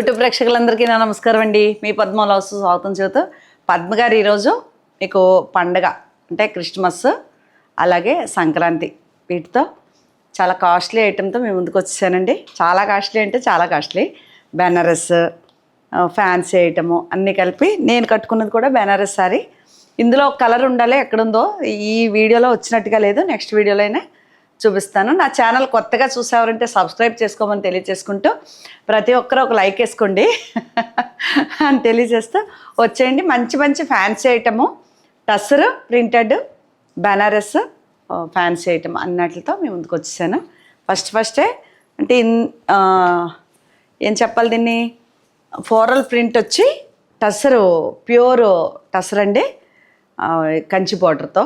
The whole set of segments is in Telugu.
యూట్యూబ్ ప్రేక్షకులందరికీ నా నమస్కారం అండి. మీ పద్మలాసు స్వాగతం చెబుతూ పద్మ గారు ఈరోజు మీకు పండగ అంటే క్రిస్మస్ అలాగే సంక్రాంతి వీటితో చాలా కాస్ట్లీ ఐటెంతో మేము ముందుకు వచ్చేసానండి. చాలా కాస్ట్లీ అంటే చాలా కాస్ట్లీ. బెనారస్ ఫ్యాన్సీ ఐటము అన్నీ కలిపి నేను కట్టుకున్నది కూడా బెనారస్ సారీ. ఇందులో కలర్ ఉండాలి ఎక్కడుందో ఈ వీడియోలో వచ్చినట్టుగా లేదు. నెక్స్ట్ వీడియోలో అయినా చూపిస్తాను. నా ఛానల్ కొత్తగా చూసేవారంటే సబ్స్క్రైబ్ చేసుకోమని తెలియచేసుకుంటూ ప్రతి ఒక్కరు ఒక లైక్ వేసుకోండి. అని తెలియజేస్తూ వచ్చేయండి. మంచి మంచి fancy item. Tussar printed Banaras fancy item అన్నట్లతో మేము ముందుకు వచ్చేసాను. ఫస్ట్ ఫస్టే అంటే ఇన్ ఏం చెప్పాలి దీన్ని? ఫోరల్ ప్రింట్ వచ్చి టస్సరు ప్యూర్ టస్సర్ అండి కంచి బార్డర్తో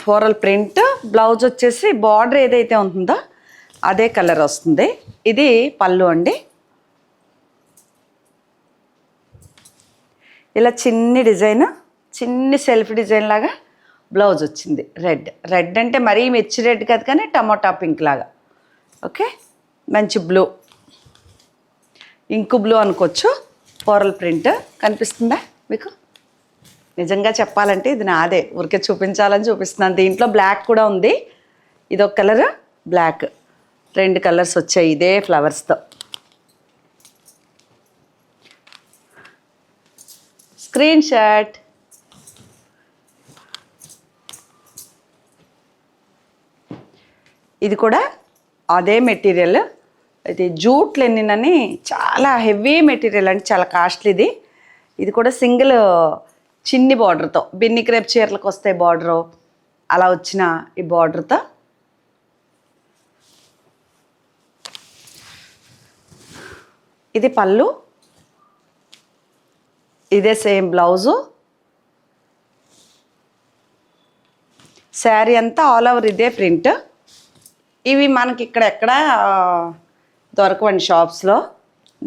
ఫోరల్ ప్రింట్ బ్లౌజ్ వచ్చేసి బార్డర్ ఏదైతే ఉంటుందో అదే కలర్ వస్తుంది. ఇది పళ్ళు అండి. ఇలా చిన్ని డిజైన్ చిన్ని సెల్ఫ్ డిజైన్ లాగా బ్లౌజ్ వచ్చింది. రెడ్ రెడ్ అంటే మరీ మిర్చి రెడ్ కాదు కానీ టమోటా పింక్ లాగా. ఓకే మంచి బ్లూ ఇంకు బ్లూ అనుకోవచ్చు. ఫోరల్ ప్రింట్ కనిపిస్తుందా మీకు? నిజంగా చెప్పాలంటే ఇది నాదే. ఊరికే చూపించాలని చూపిస్తున్నాను. దీంట్లో బ్లాక్ కూడా ఉంది. ఇది ఒక కలర్ బ్లాక్ రెండు కలర్స్ వచ్చాయి. ఇదే ఫ్లవర్స్తో స్క్రీన్ షాట్ ఇది కూడా అదే మెటీరియల్ ఇది జూట్ లెనిన్ అని చాలా హెవీ మెటీరియల్ అంటే చాలా కాస్ట్లీది ఇది కూడా సింగిల్ చిన్ని బార్డర్తో బిన్ని క్రేప్ చీరలకు వస్తే బార్డరు అలా వచ్చిన ఈ బార్డర్తో. ఇది పళ్ళు ఇదే సేమ్ బ్లౌజు. శారీ అంతా ఆల్ ఓవర్ ఇదే ప్రింట్. ఇవి మనకి ఇక్కడ ఎక్కడ దొరకవండి షాప్స్లో.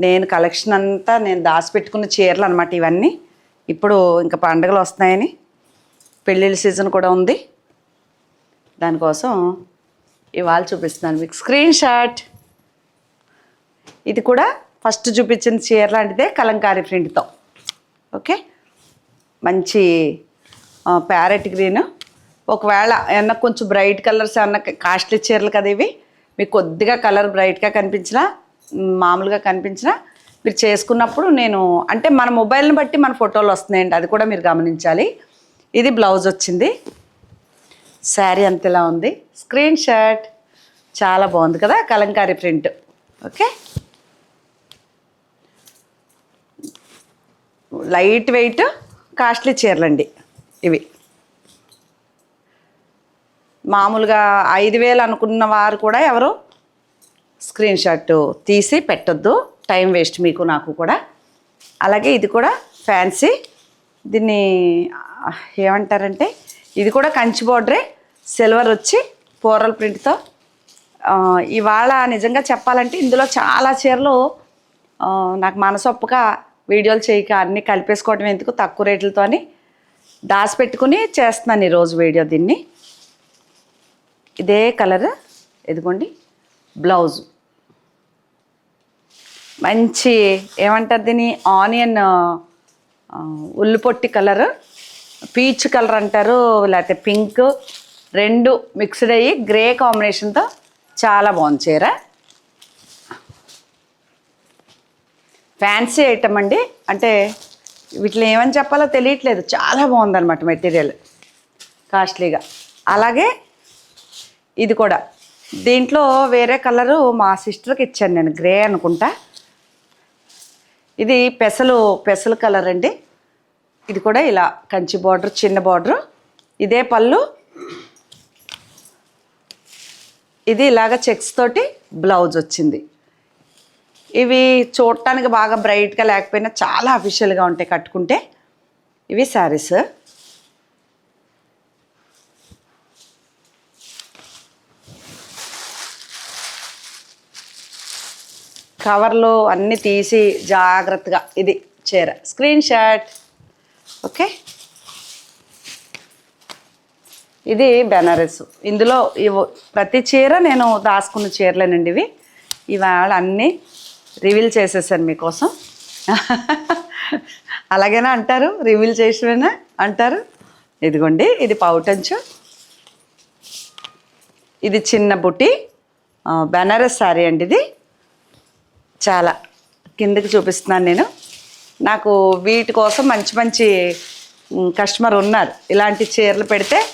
నేను కలెక్షన్ అంతా నేను దాచిపెట్టుకున్న చీరలు అనమాట ఇవన్నీ. ఇప్పుడు ఇంకా పండుగలు వస్తున్నాయని పెళ్ళిళ్ళ సీజన్ కూడా ఉంది. దానికోసం ఇవాళ చూపిస్తున్నాను మీకు. Screen shot. ఇది కూడా ఫస్ట్ చూపించిన చీర లాంటిదే కలంకారీ ప్రింట్తో. ఓకే? మంచి ప్యారెట్ గ్రీన్. ఒకవేళ ఏమన్నా కొంచెం బ్రైట్ కలర్స్ ఏమన్నా కాస్ట్లీ చీరలు కదా ఇవి మీకు కొద్దిగా కలర్ బ్రైట్గా కనిపించినా మామూలుగా కనిపించినా మీరు చేసుకున్నప్పుడు నేను అంటే మన మొబైల్ని బట్టి మన ఫోటోలు వస్తున్నాయండి అది కూడా మీరు గమనించాలి. ఇది బ్లౌజ్ వచ్చింది. శారీ అంతలా ఉంది. Screen shot. చాలా బాగుంది కదా kalamkari print. Okay? Light weight costly చీరలండి ఇవి. మామూలుగా ఐదు వేలు అనుకున్న వారు కూడా ఎవరు? స్క్రీన్ షాట్ తీసి పెట్టొద్దు. టైం వేస్ట్ మీకు నాకు కూడా. అలాగే ఇది కూడా ఫ్యాన్సీ. దీన్ని ఏమంటారంటే ఇది కూడా కంచి బోర్డరే. సిల్వర్ వచ్చి పోరల్ ప్రింట్తో. ఇవాళ నిజంగా చెప్పాలంటే ఇందులో చాలా చీరలు నాకు మనసొప్పగా వీడియోలు చేయక అన్నీ కలిపేసుకోవడం ఎందుకు తక్కువ రేట్లతో అని దాచిపెట్టుకుని చేస్తున్నాను ఈరోజు వీడియో దీన్ని. ఇదే కలర్ ఎదుగుండి బ్లౌజు. మంచి ఏమంటారు దీని ఆనియన్ ఉల్లు పొట్టి కలర్ పీచ్ కలర్ అంటారు లేకపోతే పింక్ రెండు మిక్స్డ్ అయ్యి గ్రే కాంబినేషన్తో చాలా బాగుంది చీర. ఫ్యాన్సీ ఐటమ్ అండి. అంటే వీటిలో ఏమని చెప్పాలో తెలియట్లేదు. చాలా బాగుందన్నమాట మెటీరియల్. కాస్ట్లీగా. అలాగే ఇది కూడా. దీంట్లో వేరే కలరు మా సిస్టర్కి ఇచ్చాను నేను. గ్రే అనుకుంటా. ఇది పెసలు పెసలు కలర్ అండి. ఇది కూడా ఇలా కంచి బార్డర్ చిన్న బార్డర్. ఇదే పళ్ళు. ఇది ఇలాగ చెక్స్ తోటి బ్లౌజ్ వచ్చింది. ఇవి చూడటానికి బాగా బ్రైట్గా లేకపోయినా చాలా అఫీషియల్గా ఉంటాయి కట్టుకుంటే. ఇవి శారీస్. కవర్లు అన్నీ తీసి జాగ్రత్తగా ఇది చీర. స్క్రీన్ షాట్ ఓకే ఇది బెనారస్ ఇందులో ఇవి ప్రతి చీర నేను దాచుకున్న చీరలేనండి ఇవి. ఇవాళ అన్నీ రివీల్ చేసేసాను మీకోసం. అలాగేనా అంటారు? రివీల్ చేసినా అంటారు? ఇదిగోండి ఇది పౌటంచు. ఇది చిన్న బుట్టి బెనారస్ శారీ అండి ఇది. చాలా కిందకి చూపిస్తున్నాను నేను. నాకు వీటి కోసం మంచి మంచి కస్టమర్ ఉన్నారు. ఇలాంటి చీరలు పెడితే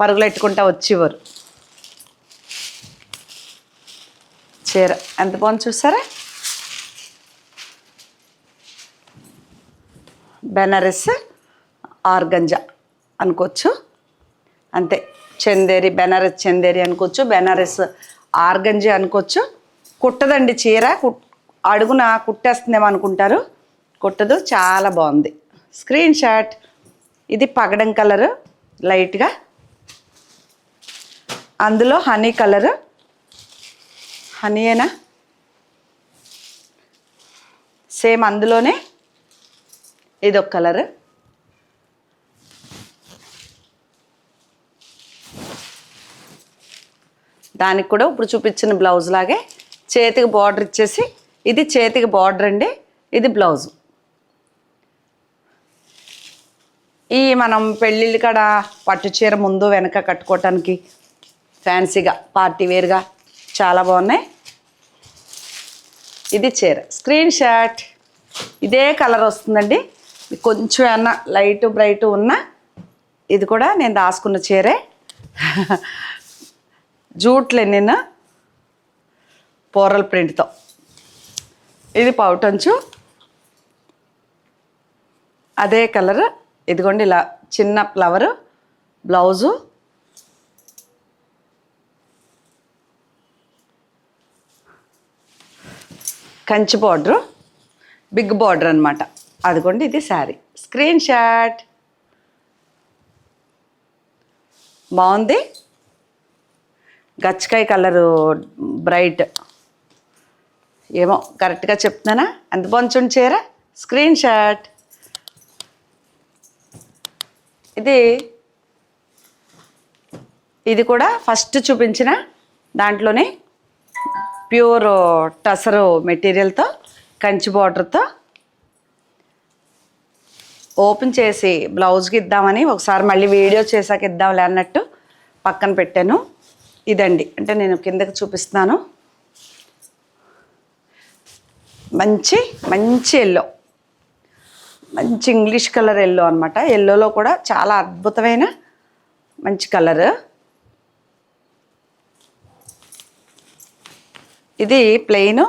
పరుగులు పెట్టుకుంటా వచ్చేవారు. చీర ఎంత బాగుంది చూసారా? బెనారస్ ఆర్గంజా అనుకోవచ్చు. అంతే చందేరి బెనారస్ చందేరి అనుకోవచ్చు బెనారస్ ఆర్గంజా అనుకోవచ్చు. కుట్టదండి చీర కుట్ అడుగున కుట్టేస్తుందేమో అనుకుంటారు. కుట్టదు చాలా బాగుంది. స్క్రీన్ షాట్ ఇది పగడం కలరు లైట్గా అందులో హనీ కలరు హనీయేనా సేమ్ అందులోనే ఇది ఒక కలర్ దానికి కూడా ఇప్పుడు చూపించిన బ్లౌజ్ లాగే చేతికి బార్డర్ ఇచ్చేసి ఇది చేతికి బార్డర్ అండి ఇది బ్లౌజు ఈ మనం పెళ్ళిళ్ళు కాడ పట్టు చీర ముందు వెనక కట్టుకోవటానికి ఫ్యాన్సీగా పార్టీ వేర్గా చాలా బాగున్నాయి. ఇది చీర. Screen shot. ఇదే కలర్ వస్తుందండి. కొంచెం ఏమన్నా లైట్ బ్రైట్ ఉన్న ఇది కూడా నేను దాసుకున్న చీరే. జూట్లే నేను పోరల్ ప్రింట్తో. ఇది పౌటంచు అదే కలర్. ఇదిగోండి ఇలా చిన్న flower blouse. Kanchi border big border అనమాట అదిగోండి ఇది శారీ. Screen shot. బాగుంది. గచ్చకాయ కలరు బ్రైట్. ఏమో కరెక్ట్గా చెప్తున్నానా? ఎంత బాగుంది చీర? స్క్రీన్ షాట్ ఇది ఇది కూడా ఫస్ట్ చూపించిన దాంట్లోనే ప్యూర్ టసరు మెటీరియల్తో కంచి బార్డర్తో ఓపెన్ చేసి బ్లౌజ్కి ఇద్దామని ఒకసారి మళ్ళీ వీడియో చేశాక ఇద్దాంలే అన్నట్టు పక్కన పెట్టాను. ఇదండి. అంటే నేను కిందకి చూపిస్తున్నాను. మంచి మంచి ఎల్లో మంచి ఇంగ్లీష్ కలర్ ఎల్లో అనమాట ఎల్లోలో కూడా చాలా అద్భుతమైన మంచి కలర్ ఇది ప్లెయిన్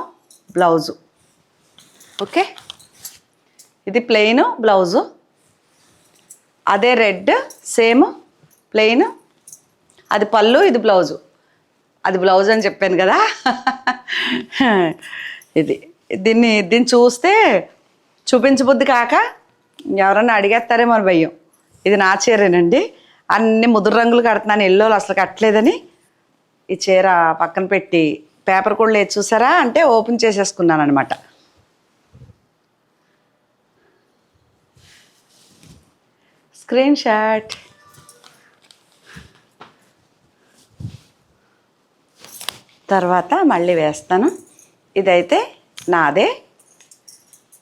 బ్లౌజు ఓకే ఇది ప్లెయిన్ బ్లౌజు అదే రెడ్ సేమ్ ప్లెయిన్ అది పళ్ళు ఇది బ్లౌజు అది బ్లౌజ్ అని చెప్పాను కదా? ఇది. దీన్ని దీన్ని చూస్తే చూపించబుద్ధి కాక ఎవరన్నా అడిగేస్తారేమో అని భయం. ఇది నా చీరేనండి. అన్ని ముదురు రంగులు కడుతున్నాను ఎల్లోలు అసలు కట్టలేదని ఈ చీర పక్కన పెట్టి పేపర్ కూడా లేదు చూసారా? అంటే ఓపెన్ చేసేసుకున్నాను అనమాట స్క్రీన్ షాట్. తర్వాత మళ్ళీ వేస్తాను. ఇదైతే నాదే.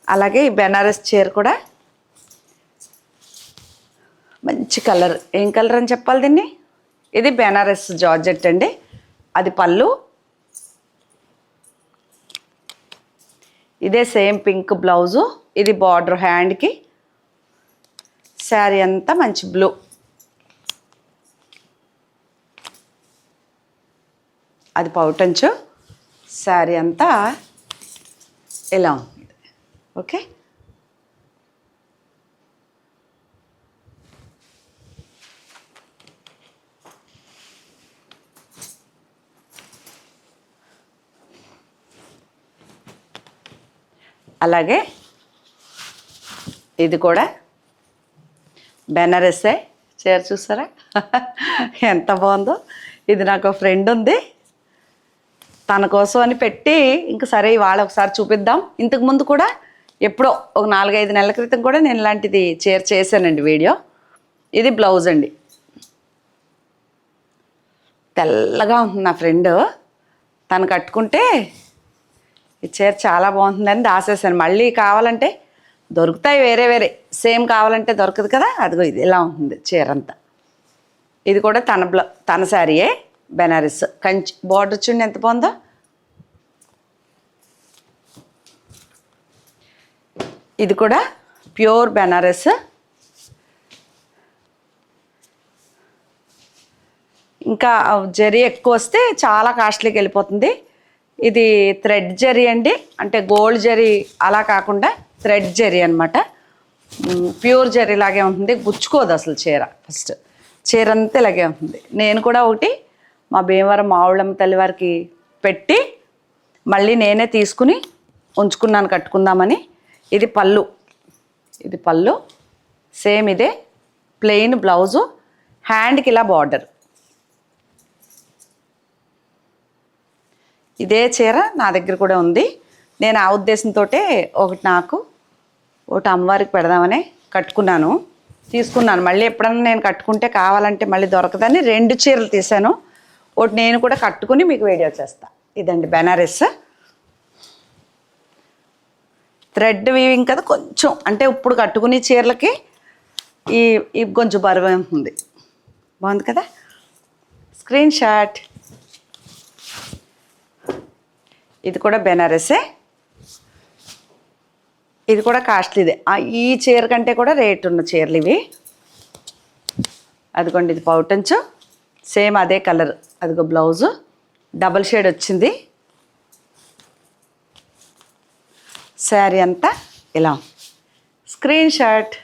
అలాగే ఈ బెనారస్ చీర కూడా. మంచి కలర్. ఏం కలర్ అని చెప్పాలి దీన్ని? ఇది బెనారస్ జార్జెట్ అండి. అది పళ్ళు. ఇదే సేమ్ పింక్ బ్లౌజు. ఇది బార్డర్ హ్యాండ్కి. శారీ అంతా మంచి బ్లూ. అది పౌటంచు. శారీ అంతా ఎలా ఉంది? ఓకే? అలాగే ఇది కూడా బెనారస్సే చీర చూసారా? ఎంత బాగుందో. ఇది నాకు ఫ్రెండ్ ఉంది. తన కోసం అని పెట్టి ఇంక సరే ఇవాళ ఒకసారి చూపిద్దాం. ఇంతకు ముందు కూడా ఎప్పుడో ఒక నాలుగైదు నెలల క్రితం కూడా నేను ఇలాంటిది చీర చేశానండి వీడియో. ఇది బ్లౌజ్ అండి. తెల్లగా ఉంది నా ఫ్రెండ్. తను కట్టుకుంటే ఈ చీర చాలా బాగుంటుందని దాసేసాను మళ్ళీ కావాలంటే దొరుకుతాయి వేరే వేరే. సేమ్ కావాలంటే దొరకదు కదా అదిగో ఇది ఇలా ఉంటుంది చీర అంతా. ఇది కూడా తన బ్ల తన శారీయే. బెనారస్ కంచి బార్డర్ చూడండి ఎంత బాగుందో. ఇది కూడా ప్యూర్ బెనారస్. ఇంకా జరీ ఎక్కువ వస్తే చాలా కాస్ట్లీకి వెళ్ళిపోతుంది. ఇది థ్రెడ్ జరీ అండి. అంటే గోల్డ్ జరీ అలా కాకుండా థ్రెడ్ జరీ అనమాట ప్యూర్ జరీ లాగే ఉంటుంది. గుచ్చుకోదు అసలు చీర ఫస్ట్. చీర అంతా ఇలాగే ఉంటుంది. నేను కూడా ఒకటి మా భీమవరం మావుళ్ళమ్మ తల్లి వారికి పెట్టి మళ్ళీ నేనే తీసుకుని ఉంచుకున్నాను కట్టుకుందామని. ఇది పళ్ళు. ఇది పళ్ళు. సేమ్ ఇదే. Plain blouse. హ్యాండ్కి ఇలా బార్డర్. ఇదే చీర నా దగ్గర కూడా ఉంది. నేను ఆ ఉద్దేశంతో ఒకటి నాకు ఒకటి అమ్మవారికి పెడదామని కట్టుకున్నాను. తీసుకున్నాను. మళ్ళీ ఎప్పుడన్నా నేను కట్టుకుంటే కావాలంటే మళ్ళీ దొరకదని రెండు చీరలు తీశాను. ఒకటి నేను కూడా కట్టుకుని మీకు వీడియో చేస్తా. ఇదండి బెనారస్. థ్రెడ్ వీవింగ్ కదా కొంచెం అంటే ఇప్పుడు కట్టుకునే చీరలకి ఈ ఈ కొంచెం బరువు ఉంది. బాగుంది కదా? Screen shot. ఇది కూడా బెనారసే. ఇది కూడా కాస్ట్లీదే ఈ చీర కంటే కూడా రేట్ ఉన్న చీరలు ఇవి. అదిగోండి ఇది పౌటంచు సేమ్ అదే కలర్. అదిగో బ్లౌజు. డబల్ షేడ్ వచ్చింది. శారీ అంతా ఇలా. Screen shot.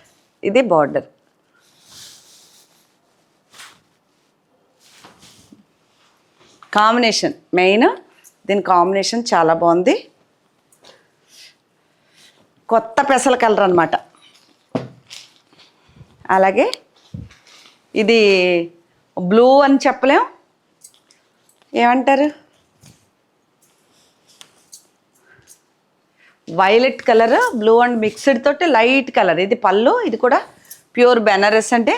ఇది బార్డర్. కాంబినేషన్. మెయిన్ దీని కాంబినేషన్ చాలా బాగుంది. కొత్త పెసల కలర్ అనమాట అలాగే ఇది బ్లూ అని చెప్పలేం? ఏమంటారు? Violet colour blue and mixed తోటి లైట్ కలర్ ఇది పళ్ళు ఇది కూడా ప్యూర్ బెనారస్ అంటే.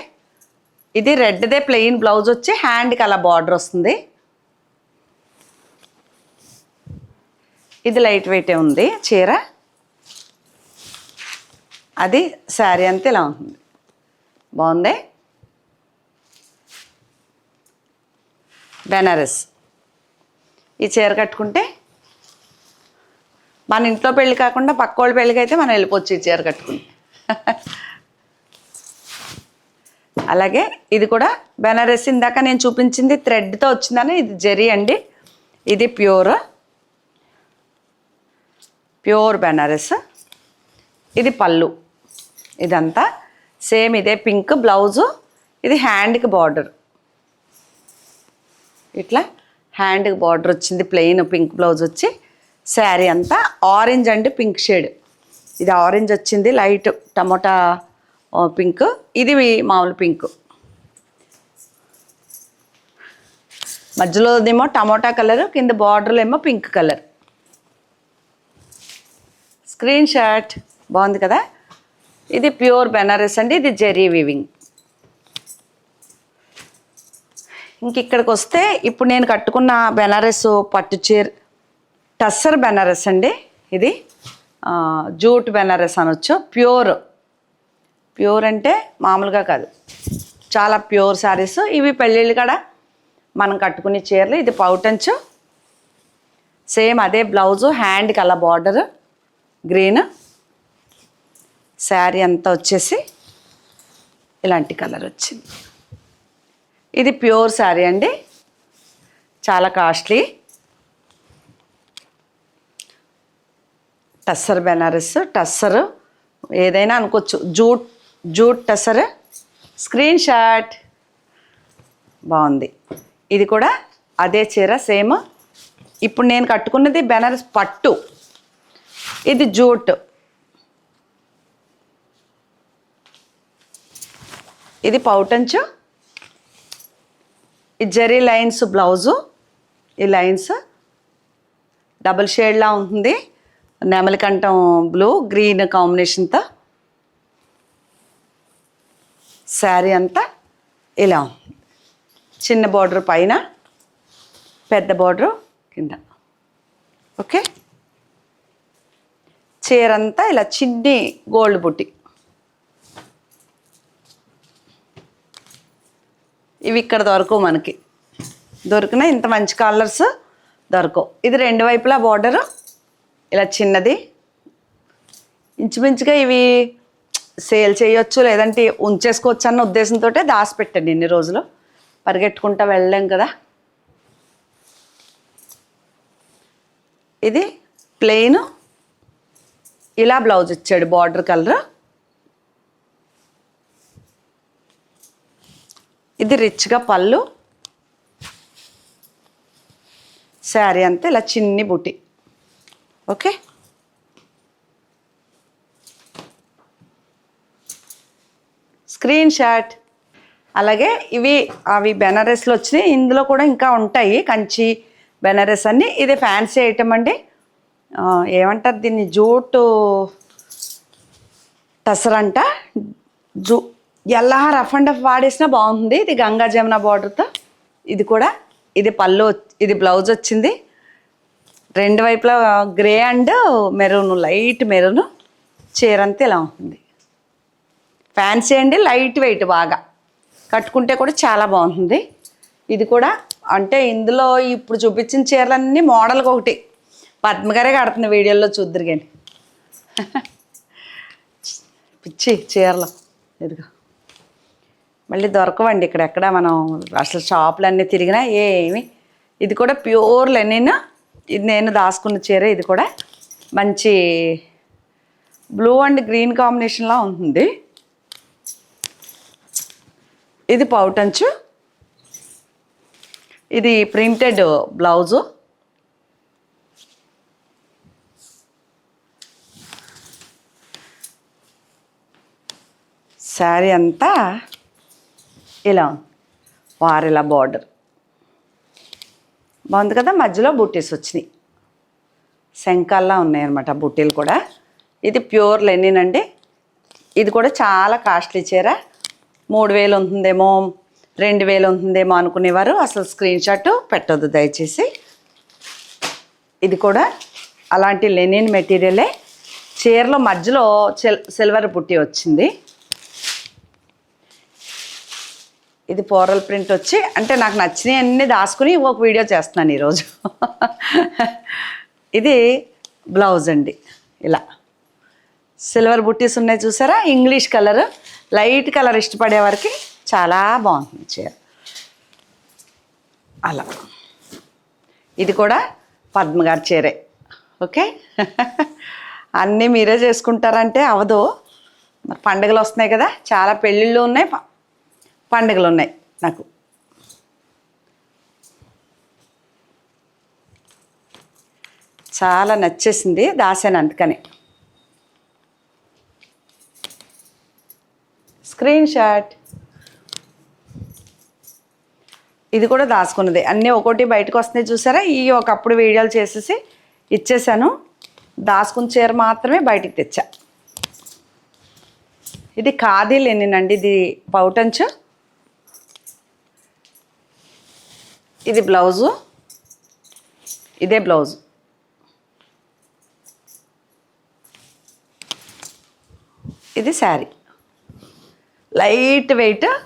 ఇది రెడ్దే ప్లెయిన్ బ్లౌజ్ వచ్చి హ్యాండ్కి అలా బార్డర్ వస్తుంది. ఇది లైట్ వెయిటే ఉంది చీర. అది శారీ అంతా ఇలా ఉంటుంది. బాగుంది? బెనారస్. ఈ చీర కట్టుకుంటే మన ఇంట్లో పెళ్ళి కాకుండా పక్క వాళ్ళ పెళ్ళికి అయితే మనం వెళ్ళిపోవచ్చు ఈ చీర కట్టుకుని. అలాగే ఇది కూడా బెనారస్ ఇందాక నేను చూపించింది థ్రెడ్తో వచ్చిందని ఇది జరీ అండి. ఇది ప్యూర్. ప్యూర్ బెనారస్. ఇది పళ్ళు. ఇదంతా సేమ్ ఇదే పింక్ బ్లౌజు. ఇది హ్యాండ్కి బార్డర్. ఇట్లా హ్యాండ్కి బార్డర్ వచ్చింది ప్లెయిన్ పింక్ బ్లౌజ్ వచ్చి శారీ అంతా ఆరెంజ్ అండ్ పింక్ షేడ్. ఇది ఆరెంజ్ వచ్చింది లైట్ టమోటా పింక్. ఇది మామూలు పింక్. మధ్యలోదేమో టమోటా కలర్ కింద బార్డర్లో ఏమో పింక్ కలర్. Screen shot. బాగుంది కదా? ఇది ప్యూర్ బెనారస్ అండి ఇది జెరీ వీవింగ్. ఇంక ఇక్కడికి వస్తే ఇప్పుడు నేను కట్టుకున్న బెనారస్ పట్టు చీర టస్సర్ బెనారస్ అండి ఇది. జూట్ బెనారస్ అనొచ్చు. ప్యూర్. ప్యూర్ అంటే మామూలుగా కాదు. చాలా ప్యూర్ శారీస్. ఇవి పెళ్ళిళ్ళు కూడా మనం కట్టుకునే చీరలు. ఇది పౌటంచు సేమ్ అదే బ్లౌజు హ్యాండ్కి అలా బార్డర్. గ్రీన్. శారీ అంతా వచ్చేసి ఇలాంటి కలర్ వచ్చింది. ఇది ప్యూర్ శారీ అండి. చాలా కాస్ట్లీ. టస్సర్ బెనారస్ టస్సర్. ఏదైనా అనుకోవచ్చు. Jute jute tussar. Screen shot. బాగుంది. ఇది కూడా అదే చీర సేమ్. ఇప్పుడు నేను కట్టుకున్నది బెనారస్ పట్టు. ఇది జూట్. ఇది పౌటంచు. ఈ జరీ లైన్స్ బ్లౌజు ఈ లైన్స్ డబుల్ షేడ్లా ఉంటుంది. నెమలికంఠం బ్లూ గ్రీన్ కాంబినేషన్తో శారీ అంతా ఇలా ఉంది చిన్న బార్డర్ పైన పెద్ద బార్డర్ కింద. ఓకే? చీర అంతా ఇలా చిన్ని గోల్డ్ బుట్టి. ఇవి ఇక్కడ దొరకవు మనకి. దొరికిన ఇంత మంచి కలర్స్ దొరకవు. ఇది రెండు వైపులా బార్డరు ఇలా చిన్నది. ఇంచుమించుగా ఇవి సేల్ చేయొచ్చు లేదంటే ఉంచేసుకోవచ్చు అన్న ఉద్దేశంతో దాచిపెట్టండి ఇన్ని రోజులు. పరిగెట్టుకుంటా వెళ్ళలేం కదా. ఇది ప్లెయిన్ ఇలా బ్లౌజ్ ఇచ్చాడు బార్డర్ కలర్ ఇది రిచ్గా పళ్ళు. శారీ అంతా ఇలా చిన్ని బుటి. ఓకే? Screen shot. అలాగే ఇవి అవి బెనారస్లో వచ్చినాయి. ఇందులో కూడా ఇంకా ఉంటాయి. కంచి బెనారస్ అన్నీ. ఇది ఫ్యాన్సీ ఐటమ్ అండి. ఏమంటారు దీన్ని? జూటు టసరంట. జూ ఎలా రఫ్ అండ్ రఫ్ వాడేసినా బాగుంది. ఇది గంగా జమున బార్డర్తో ఇది కూడా ఇది పళ్ళు ఇది బ్లౌజ్ వచ్చింది. రెండు వైపులా grey and maroon light maroon. చీర అంతా ఇలా ఉంటుంది. ఫ్యాన్సీ అండి లైట్ వెయిట్ బాగా. కట్టుకుంటే కూడా చాలా బాగుంటుంది. ఇది కూడా అంటే ఇందులో ఇప్పుడు చూపించిన చీరలన్నీ మోడల్కి ఒకటి. పద్మగారే కడుతుంది వీడియోలో చూద్దరు కానీ. పిచ్చి చీరలు. ఇదిగో. మళ్ళీ దొరకవండి ఇక్కడ ఎక్కడ మనం అసలు షాపులు అన్నీ తిరిగినా ఏమి. ఇది కూడా ప్యూర్ లెనిన్. ఇది నేను దాచుకున్న చీర ఇది కూడా మంచి బ్లూ అండ్ గ్రీన్ కాంబినేషన్లా ఉంటుంది. ఇది పౌటంచు. ఇది ప్రింటెడ్ బ్లౌజు. శారీ అంతా ఇలా ఉంది బార్డర్ బాగుంది కదా? మధ్యలో బుట్టీస్ వచ్చినాయి. శంఖాల్లా ఉన్నాయన్నమాట బుట్టీలు కూడా. ఇది ప్యూర్ లెనిన్ అండి. ఇది కూడా చాలా కాస్ట్లీ చీర. మూడు వేలు ఉంటుందేమో రెండు వేలు ఉంటుందేమో అనుకునేవారు. అసలు స్క్రీన్ షాట్ పెట్టొద్దు దయచేసి. ఇది కూడా అలాంటి లెనిన్ మెటీరియలే. చీరలో మధ్యలో సిల్ సిల్వర్ పుట్టి వచ్చింది. ఇది పోరల్ ప్రింట్ వచ్చి అంటే నాకు నచ్చినవి అన్నీ దాచుకుని ఒక వీడియో చేస్తున్నాను ఈరోజు. ఇది బ్లౌజ్ అండి ఇలా. సిల్వర్ బుట్టీస్ ఉన్నాయి చూసారా? English colour. లైట్ కలర్ ఇష్టపడే వారికి చాలా బాగుంటుంది చీర. అలా. ఇది కూడా పద్మగారి చీరే. ఓకే? అన్నీ మీరే చేసుకుంటారంటే అవదు. మరి పండుగలు వస్తున్నాయి కదా చాలా పెళ్ళిళ్ళు ఉన్నాయి. పండుగలు ఉన్నాయి నాకు. చాలా నచ్చేసింది దాసాను అందుకని. Screen shot. ఇది కూడా దాచుకున్నది అన్నీ ఒకటి బయటకు వస్తున్నాయి చూసారా? ఈ ఒకప్పుడు వీడియోలు చేసేసి ఇచ్చేసాను. దాచుకున్న చీర మాత్రమే బయటికి తెచ్చా. ఇది ఖాదీ లేనినండి ఇది పౌటంచు. ఇది బ్లౌజు. ఇదే బ్లౌజు. ఇది శారీ. లైట్ వెయిట్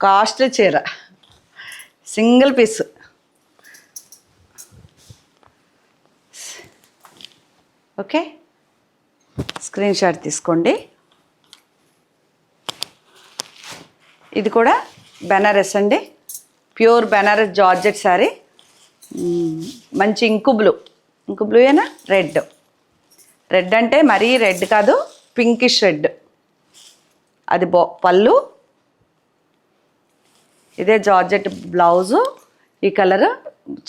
కాస్ట్లీ చీర. Single piece. Okay? Screen shot తీసుకోండి. ఇది కూడా బెనారస్ అండి. ప్యూర్ బెనారస్ జార్జెట్ శారీ మంచి ఇంకు బ్లూ. ఇంకు బ్లూ ఏనా? రెడ్. రెడ్ అంటే మరీ రెడ్ కాదు పింకిష్ రెడ్. అది బో పళ్ళు. ఇదే జార్జెట్ బ్లౌజు. ఈ కలర్.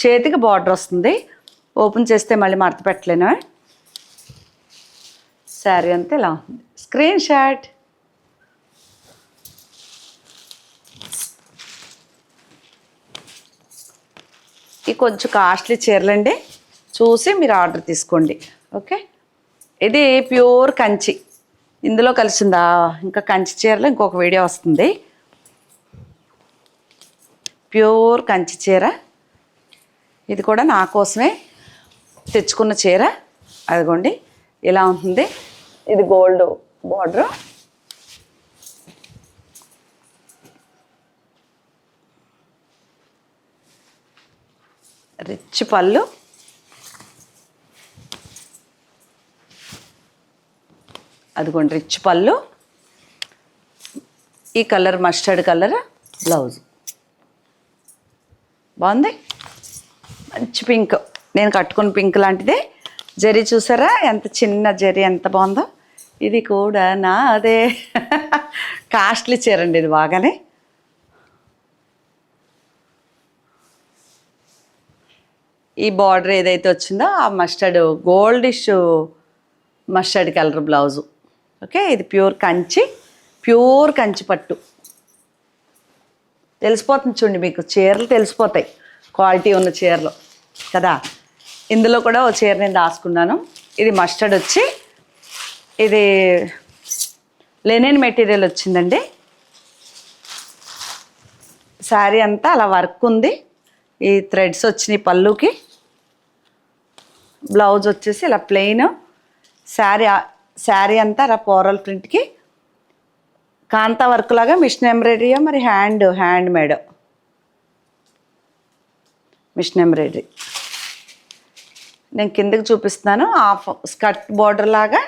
చేతికి బార్డర్ వస్తుంది. ఓపెన్ చేస్తే మళ్ళీ మడత పెట్టలేను? శారీ అంతా ఇలా ఉంది. Screen shot. ఈ కొంచెం కాస్ట్లీ చీరలండి. చూసి మీరు ఆర్డర్ తీసుకోండి. ఓకే? ఇది ప్యూర్ కంచి. ఇందులో కలిసిందా? ఇంకా కంచి చీరలో ఇంకొక వీడియో వస్తుంది. ప్యూర్ కంచి చీర. ఇది కూడా నా కోసమే తెచ్చుకున్న చీర. అదిగోండి. ఇలా ఉంటుంది. ఇది గోల్డ్ బార్డరు. రిచ్ పళ్ళు. అదిగోండి రిచ్ పళ్ళు. ఈ కలర్ మస్టర్డ్ కలర్ బ్లౌజ్. బాగుంది? మంచి పింక్. నేను కట్టుకున్న పింక్ లాంటిదే. జరీ చూసారా? ఎంత చిన్న జరీ ఎంత బాగుందో. ఇది కూడా నాదే. కాస్ట్లీ చీరండి ఇది బాగానే. ఈ బార్డర్ ఏదైతే వచ్చిందో ఆ mustard goldish mustard colour blouse. Okay? ఇది ప్యూర్ కంచి ప్యూర్ కంచి పట్టు. తెలిసిపోతుంది చూడండి మీకు చీరలు తెలిసిపోతాయి క్వాలిటీ ఉన్న చీరలు కదా? ఇందులో కూడా ఓ చీర నేను దాచుకున్నాను ఇది మస్టర్డ్ వచ్చి ఇది లెనిన్ మెటీరియల్ వచ్చిందండి. శారీ అంతా అలా వర్క్ ఉంది. ఈ థ్రెడ్స్ వచ్చినాయి పళ్ళుకి. బ్లౌజ్ వచ్చేసి ఇలా ప్లెయిన్ శారీ శారీ అంతా అలా పోరల్ ప్రింట్కి కాంతా వర్క్ లాగా మిషన్ ఎంబ్రాయిడరీయో మరి hand hand made machine embroidery నేను కిందకి చూపిస్తున్నాను హాఫ్ స్కర్ట్ బార్డర్ లాగా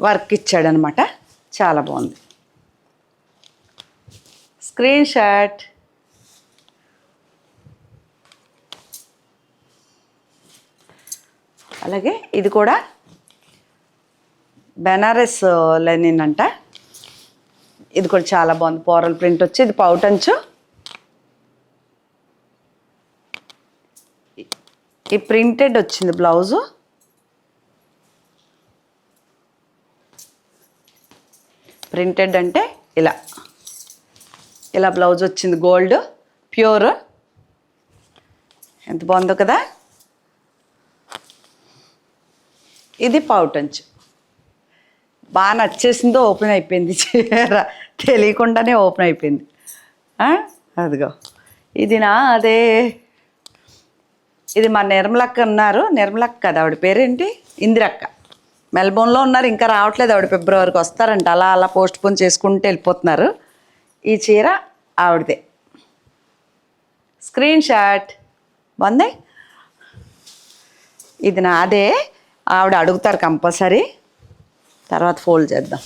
వర్క్ ఇచ్చాడనమాట. చాలా బాగుంది. స్క్రీన్ షాట్ అలాగే ఇది కూడా బెనారస్ uh, లెనిన్ అంట. ఇది కూడా చాలా బాగుంది. పోరల్ ప్రింట్ వచ్చి ఇది పౌటంచు ఈ ప్రింటెడ్ వచ్చింది బ్లౌజు. ప్రింటెడ్ అంటే ఇలా. ఇలా బ్లౌజ్ వచ్చింది గోల్డ్ ప్యూర్. ఎంత బాగుందో కదా? ఇది పావుటంచ్ బాగా నచ్చేసిందో ఓపెన్ అయిపోయింది. చీర తెలియకుండానే ఓపెన్ అయిపోయింది. అదిగో. ఇది నా అదే. ఇది మా నిర్మలక్క ఉన్నారు నిర్మలక్క కదా ఆవిడ పేరేంటి? ఇందిరక్క. మెల్బోర్న్లో ఉన్నారు ఇంకా రావట్లేదు ఆవిడ ఫిబ్రవరికి వస్తారంట. అలా అలా పోస్ట్ పోన్ చేసుకుంటూ వెళ్ళిపోతున్నారు. ఈ చీర ఆవిడదే. Screen shot. బాగుంది? ఇది నాదే. ఆవిడ అడుగుతారు కంపల్సరీ. తర్వాత ఫోల్డ్ చేద్దాం.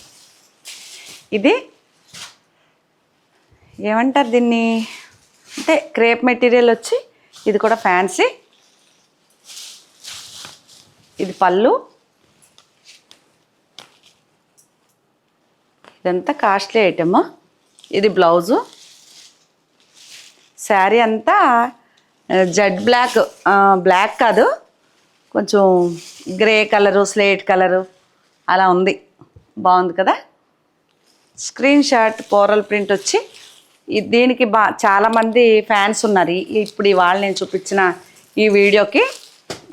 ఇది ఏమంటారు దీన్ని? అంటే క్రేప్ మెటీరియల్ వచ్చి ఇది కూడా ఫ్యాన్సీ. ఇది పళ్ళు. ఇదంతా కాస్ట్లీ ఐటమ్. ఇది బ్లౌజు. శారీ అంతా జెడ్ బ్లాక్ బ్లాక్ కాదు. కొంచెం గ్రే కలరు స్లేట్ కలరు అలా ఉంది. బాగుంది కదా? స్క్రీన్ షాట్ పోరల్ ప్రింట్ వచ్చి దీనికి బా చాలామంది ఫ్యాన్స్ ఉన్నారు. ఈ- ఇప్పుడు ఇవాళ నేను చూపించిన ఈ వీడియోకి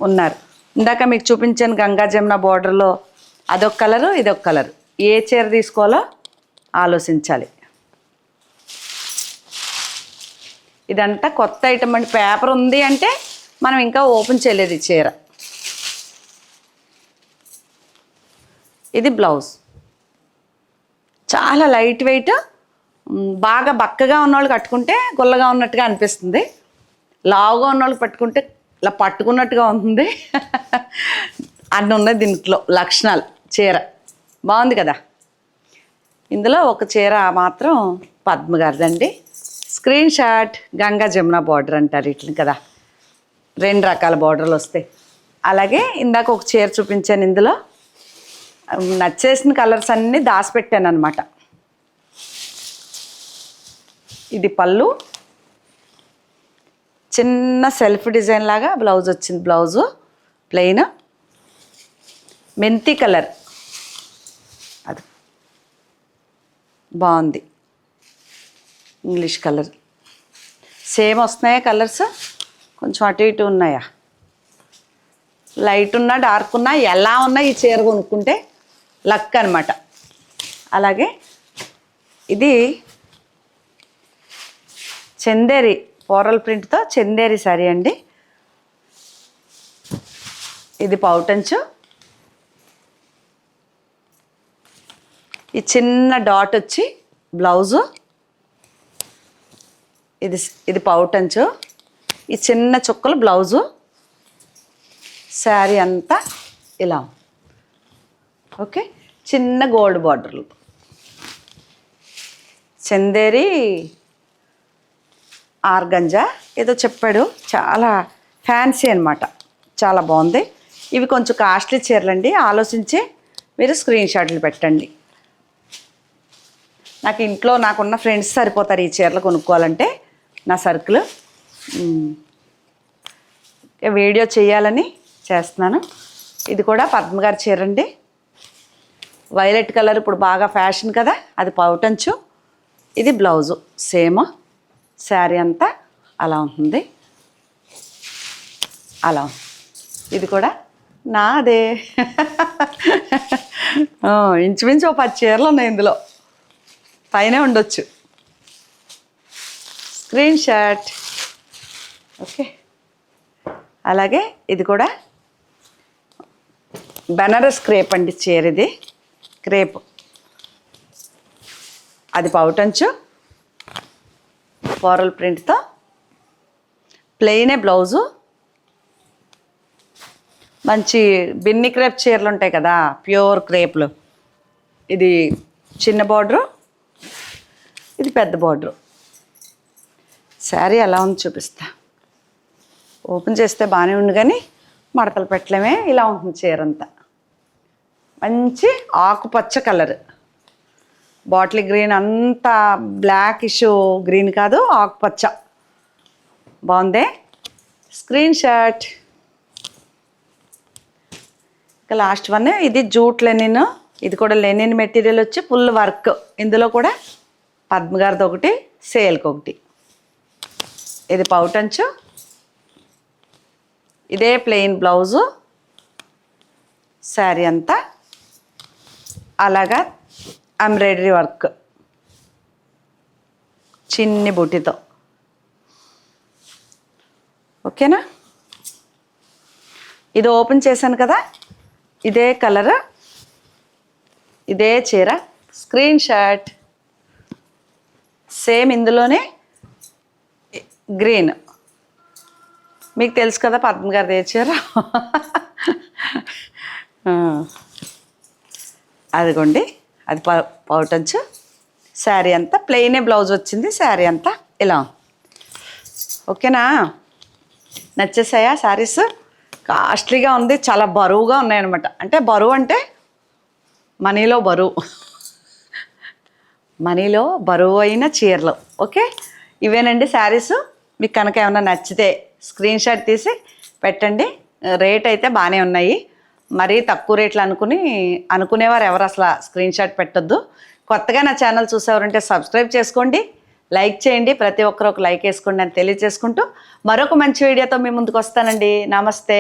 ఉన్నారు. ఇందాక మీకు చూపించాను గంగా జమున బార్డర్లో అదొక కలరు ఇదొక కలరు. ఏ చీర తీసుకోవాలో ఆలోచించాలి. ఇదంతా కొత్త ఐటమ్ అండి. పేపర్ ఉంది అంటే మనం ఇంకా ఓపెన్ చేయలేదు ఈ చీర. ఇది బ్లౌజ్. చాలా లైట్ వెయిట్ బాగా బక్కగా ఉన్నవాళ్ళు కట్టుకుంటే గుల్లగా ఉన్నట్టుగా అనిపిస్తుంది. లావుగా ఉన్నవాళ్ళు పట్టుకుంటే ఇలా పట్టుకున్నట్టుగా ఉంటుంది. అన్ని ఉన్నాయి దీంట్లో లక్షణాలు చీర. బాగుంది కదా? ఇందులో ఒక చీర మాత్రం Padma గారిదండి. Screen shot Ganga Jamuna border అంటారు వీటిని కదా? రెండు రకాల బార్డర్లు వస్తాయి. అలాగే ఇందాక ఒక చీర చూపించాను ఇందులో. నచ్చేసిన కలర్స్ అన్నీ దాచిపెట్టాను అనమాట ఇది పళ్ళు. చిన్న సెల్ఫ్ డిజైన్ లాగా బ్లౌజ్ వచ్చింది బ్లౌజు. ప్లెయిన్. మెంతి కలర్. అది. బాగుంది. English colour. సేమ్ వస్తున్నాయా కలర్స్? కొంచెం అటు ఇటు ఉన్నాయా? లైట్ ఉన్నా డార్క్ ఉన్నా ఎలా ఉన్నా ఈ చీర కొనుక్కుంటే లక్ అనమాట అలాగే ఇది చందేరి పోరల్ ప్రింట్తో చందేరి శారీ అండి. ఇది పౌటంచు. ఈ చిన్న డాట్ వచ్చి బ్లౌజు. ఇది ఇది పౌటంచు. ఈ చిన్న చుక్కలు బ్లౌజు. శారీ అంతా ఇలా. ఓకే? చిన్న గోల్డ్ బార్డర్లు చందేరి ఆర్గంజా ఏదో చెప్పాడు. చాలా ఫ్యాన్సీ అనమాట చాలా బాగుంది. ఇవి కొంచెం కాస్ట్లీ చీరలండి. ఆలోచించి మీరు స్క్రీన్ షాట్లు పెట్టండి. నాకు ఇంట్లో నాకున్న ఫ్రెండ్స్ సరిపోతారు ఈ చీరలు కొనుక్కోవాలంటే నా సర్కిల్. వీడియో చేయాలని చేస్తున్నాను. ఇది కూడా పద్మ గారి చీర అండి వైలెట్ కలర్ ఇప్పుడు బాగా ఫ్యాషన్ కదా అది పౌటంచు. ఇది బ్లౌజు. సేమ్ శారీ అంతా అలా ఉంటుంది. అలా ఉంది. ఇది కూడా నాదే. ఇంచుమించు ఒక పది చీరలు ఉన్నాయి ఇందులో. పైనే ఉండొచ్చు. Screen shot. ఓకే. అలాగే ఇది కూడా బెనారస్ క్రేప్ అండి చీర ఇది క్రేప్ అది పౌటంచు ఫారల్ ప్రింట్తో ప్లెయినే బ్లౌజు మంచి బిన్ని క్రేప్ చీరలు ఉంటాయి కదా ప్యూర్ క్రేప్లు. ఇది చిన్న బార్డరు ఇది పెద్ద బార్డరు. శారీ ఎలా ఉంది చూపిస్తా. ఓపెన్ చేస్తే బాగానే ఉంది కానీ మడతలు పెట్టలేమే ఇలా ఉంటుంది చీర అంతా మంచి ఆకుపచ్చ కలర్. బాటిల్ గ్రీన్ అంతా బ్లాక్ ఇష్యూ గ్రీన్ కాదు ఆకుపచ్చ. బాగుందే? Screen shot. ఇంకా లాస్ట్ వన్ ఇది జూట్ లెనిన్. ఇది కూడా లెనిన్ మెటీరియల్ వచ్చి ఫుల్ వర్క్. ఇందులో కూడా పద్మ గారిది ఒకటి సేల్కి ఒకటి. ఇది పౌటంచు ఇదే ప్లెయిన్ బ్లౌజు. శారీ అంతా అలాగా ఎంబ్రాయిడరీ వర్క్ చిన్ని బుట్టితో. ఓకేనా? ఇది ఓపెన్ చేశాను కదా? ఇదే కలర్ ఇదే చీర. స్క్రీన్ షాట్ సేమ్ ఇందులోనే గ్రీన్ మీకు తెలుసు కదా పద్మ గారు తెచ్చారు అదిగోండి అది ప పౌటంచు శారీ అంతా ప్లెయినే బ్లౌజ్ వచ్చింది శారీ అంతా ఇలా. ఓకేనా? నచ్చేసాయా శారీస్? కాస్ట్లీగా ఉంది చాలా బరువుగా ఉన్నాయన్నమాట. అంటే బరువు అంటే మనీలో బరువు. మనీలో బరువు అయిన చీరలు. ఓకే? ఇవేనండి శారీస్? మీకు కనుక ఏమైనా నచ్చితే స్క్రీన్ షాట్ తీసి పెట్టండి. రేట్ అయితే బాగానే ఉన్నాయి. మరీ తక్కువ రేట్లు అనుకుని అనుకునేవారు ఎవరు అసలు స్క్రీన్ షాట్ పెట్టొద్దు. కొత్తగా నా ఛానల్ చూసేవారంటే సబ్స్క్రైబ్ చేసుకోండి లైక్ చేయండి ప్రతి ఒక్కరు ఒక లైక్ వేసుకోండి అని తెలియజేసుకుంటూ మరొక మంచి వీడియోతో మీ ముందుకు వస్తానండి. నమస్తే.